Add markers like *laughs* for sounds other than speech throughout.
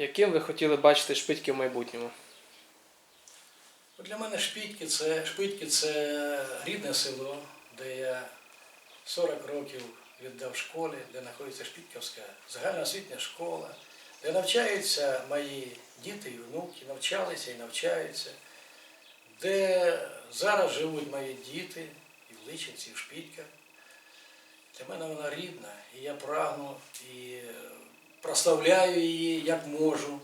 Яким ви хотіли бачити шпитьки в майбутньому? Для мене Шпитьки це, Шпитьки це рідне село, де я 40 років віддав школі, де знаходиться Шпитківська загальноосвітня школа, де навчаються мої діти і внуки, навчалися і навчаються, де зараз живуть мої діти і в Личинці, і в Шпитках. Для мене вона рідна, і я прагну і прославляю її як можу,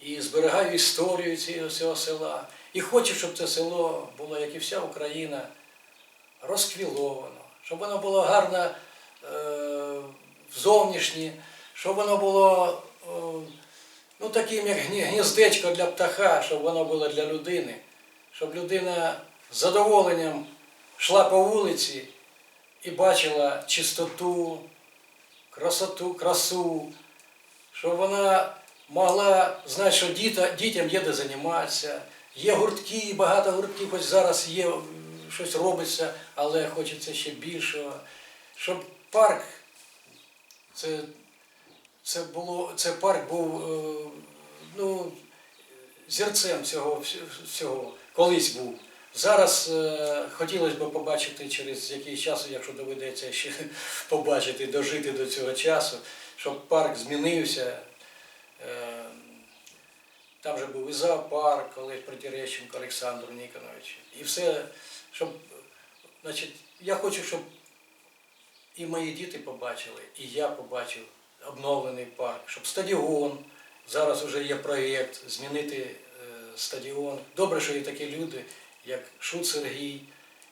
і зберігаю історію цього, села. І хочу, щоб це село було, як і вся Україна, розквіловано, щоб воно було гарно е, зовнішнє, щоб воно було е, ну, таким, як гніздечко для птаха, щоб воно було для людини, щоб людина з задоволенням йшла по вулиці і бачила чистоту, красоту, красу, щоб вона могла знати, що дітям є де займатися. Є гуртки, багато гуртків, хоч зараз є, щось робиться, але хочеться ще більшого. Щоб парк, це, це, було, це парк був е, ну, зірцем цього всього, колись був. Зараз е, хотілося б побачити через якийсь час, якщо доведеться ще *laughs* побачити, дожити до цього часу, щоб парк змінився. Е, там же був і зоопарк, Олег Притірещенко, Олександр Ніконович. І все, щоб, значить, я хочу, щоб і мої діти побачили, і я побачив обновлений парк, щоб стадіон, зараз вже є проєкт змінити е, стадіон. Добре, що є такі люди, як Шут Сергій,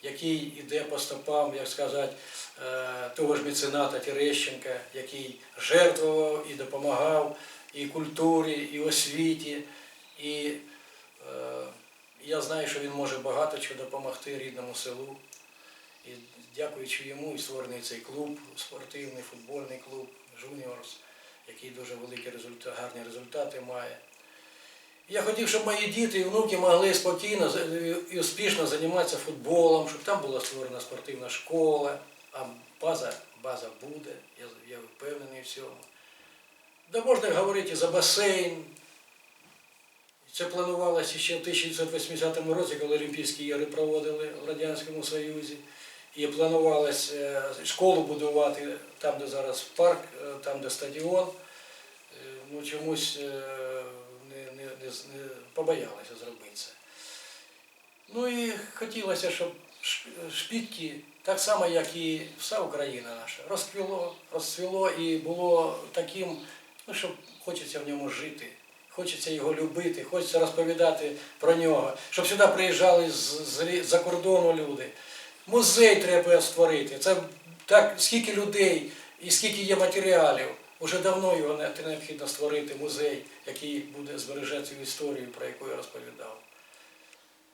який йде по стопам, як сказати, е, того ж мецената Терещенка, який жертвував і допомагав і культурі, і освіті. І е, я знаю, що він може багато чого допомогти рідному селу. І дякуючи йому, і створений цей клуб, спортивний футбольний клуб Жуніорс, який дуже великі результати, гарні результати має. Я хотів, щоб мої діти і внуки могли спокійно і успішно займатися футболом, щоб там була створена спортивна школа, а база, база буде, я, я впевнений в цьому. Да можна говорити за басейн. Це планувалося ще в 1980 році, коли Олімпійські ігри проводили в Радянському Союзі. І планувалось е, школу будувати там, де зараз парк, е, там, де стадіон. Е, Ну, чомусь не, побоялися зробити це. Ну і хотілося, щоб Шпітки, так само, як і вся Україна наша, розквіло, розцвіло і було таким, ну, щоб хочеться в ньому жити, хочеться його любити, хочеться розповідати про нього, щоб сюди приїжджали з-за кордону люди. Музей треба створити. Це так, скільки людей і скільки є матеріалів. Уже давно його необхідно створити музей, який буде збереже цю історію, про яку я розповідав.